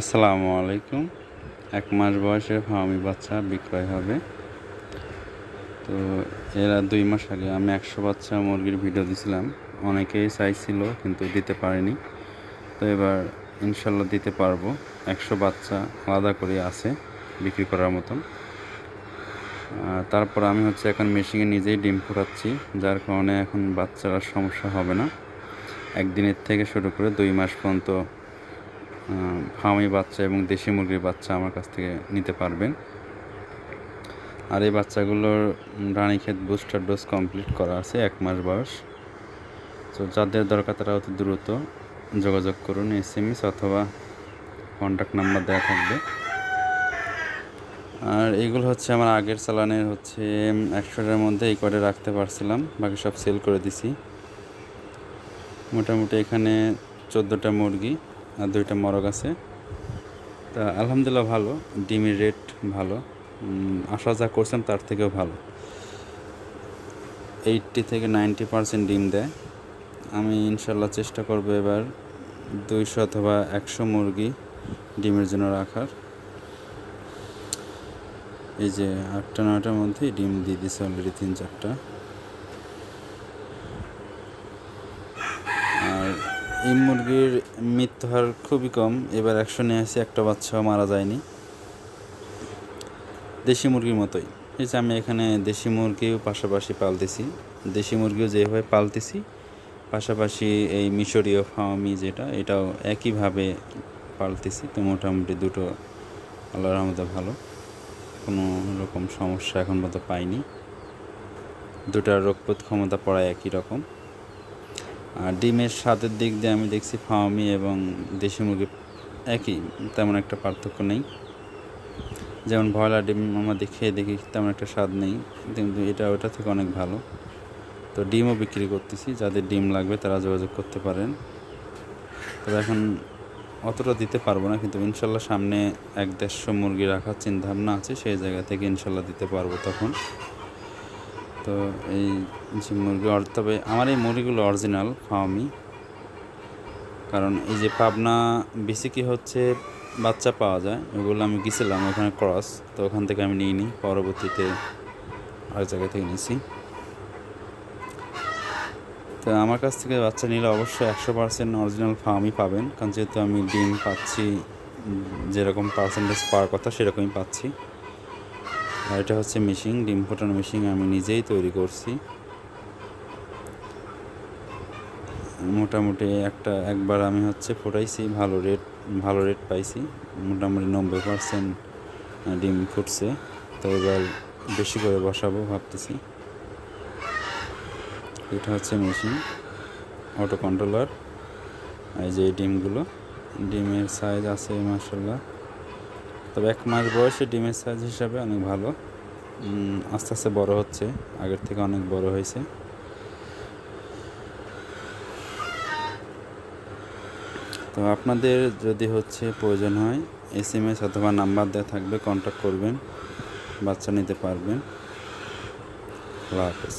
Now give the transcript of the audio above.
আসসালামু আলাইকুম। এক মাস বয়সের ফার্মি বাচ্চা বিক্রয় হবে। তো এরা দুই মাস আগে আমি একশো বাচ্চা মুরগির ভিডিও দিছিলাম। অনেকেই চাইছিল কিন্তু দিতে পারিনি। তো এবার ইনশাল্লাহ দিতে পারব। একশো বাচ্চা আলাদা করে আছে বিক্রি করার মতন। তারপর আমি হচ্ছে এখন মেশিনে নিজেই ডিম ফোটাচ্ছি, যার কারণে এখন বাচ্চার সমস্যা হবে না। একদিনের থেকে শুরু করে দুই মাস পর্যন্ত ফার্মি বাচ্চা এবং দেশি মুরগির বাচ্চা আমার কাছ থেকে নিতে পারবেন। আর এই বাচ্চাগুলোর রানীক্ষেত বুস্টার ডোজ কমপ্লিট করা আছে, এক মাস বয়স। তো যাদের দরকার তারা অতি দ্রুত যোগাযোগ করুন, এস এম এস অথবা কন্ট্যাক্ট নাম্বার দেওয়া থাকবে। আর এইগুলো হচ্ছে আমার আগের চালানের হচ্ছে একশোটার মধ্যে এই কটে রাখতে পারছিলাম, বাকি সব সেল করে দিছি। মোটামুটি এখানে চোদ্দোটা মুরগি। আর দুইটা মরগ আছে। তা আলহামদুলিল্লাহ ভালো, ডিমের রেট ভালো। আশা যা করছেন তার থেকেও ভালো। এইটটি থেকে নাইনটি পারসেন্ট ডিম দেয়। আমি ইনশাল্লাহ চেষ্টা করব এবার দুইশো অথবা একশো মুরগি ডিমের জন্য রাখার। এই যে আটটা, নয়টার মধ্যেই ডিম দিয়ে দিছে অলরেডি তিন চারটা আর এই মুরগির মৃত্যু হার খুবই কম। এবার একশো নিয়ে আসি একটা বাচ্চাও মারা যায়নি। দেশি মুরগির মতোই। ঠিক যে আমি এখানে দেশি মুরগিও পাশাপাশি পালতেছি। দেশি মুরগিও যেভাবে পালতেছি, পাশাপাশি এই মিশরীয় ফার্মি যেটা, এটাও একইভাবে পালতেছি। তো মোটামুটি দুটো আল্লাহর রহমতে ভালো। কোনো রকম সমস্যা এখন মতো পাইনি। দুটার রোগ প্রতিরোধ ক্ষমতা পড়ায় একই রকম। ডিমের স্বাদের দিক দিয়ে আমি দেখছি ফার্মি এবং দেশি মুরগি একই, তেমন একটা পার্থক্য নেই। যেমন ব্রয়লার ডিম আমাদের খেয়ে দেখি তেমন একটা স্বাদ নেই, কিন্তু এটা, ওটা থেকে অনেক ভালো। তো ডিমও বিক্রি করতেছি, যাদের ডিম লাগবে তারা যোগাযোগ করতে পারেন। তবে এখন অতটা দিতে পারব না, কিন্তু ইনশাল্লাহ সামনে এক দেড়শো মুরগি রাখার চিন্তাভাবনা আছে, সেই জায়গা থেকে ইনশাল্লাহ দিতে পারব তখন। তো এই যে মুরগি তবে আমার এই মুরগিগুলো অরিজিনাল ফার্মি কারণ এই যে পাবনা বেশি কি হচ্ছে বাচ্চা পাওয়া যায়, ওগুলো আমি গেছিলাম ওখানে ক্রস তো ওখান থেকে আমি নিই নি পরবর্তীতে আরেক জায়গা থেকে নিয়েছি। তো আমার কাছ থেকে বাচ্চা নিলে অবশ্যই একশো পার্সেন্ট অরিজিনাল ফার্মই পাবেন, কারণ যেহেতু আমি ডিম পাচ্ছি যেরকম পার্সেন্টেজ পাওয়ার কথা সেরকমই পাচ্ছি। আর এটা হচ্ছে মেশিন ডিম ফোটানো মেশিন আমি নিজেই তৈরি করছি। মোটামুটি একটা, একবার আমি হচ্ছে ফোটাইছি, ভালো রেট ভালো রেট পাইছি। মোটামুটি নব্বই পার্সেন্ট ডিম ফুটছে। তো এবার বেশি করে বসাবো ভাবতেছি। এটা হচ্ছে মেশিন অটো কন্ট্রোলার এই যে ডিমগুলো, ডিমের সাইজ আছে মার্শাল্লাহ তবে এক মাস বয়সে ডিমের সাইজ হিসাবে অনেক ভালো। আস্তে আস্তে বড় হচ্ছে। আগের থেকে অনেক বড় হয়েছে। তো আপনাদের যদি হচ্ছে প্রয়োজন হয় এস এম এস অথবা নাম্বার দেওয়া থাকবে কন্ট্যাক্ট করবেন, বাচ্চা নিতে পারবেন। আল্লাহ হাফেজ।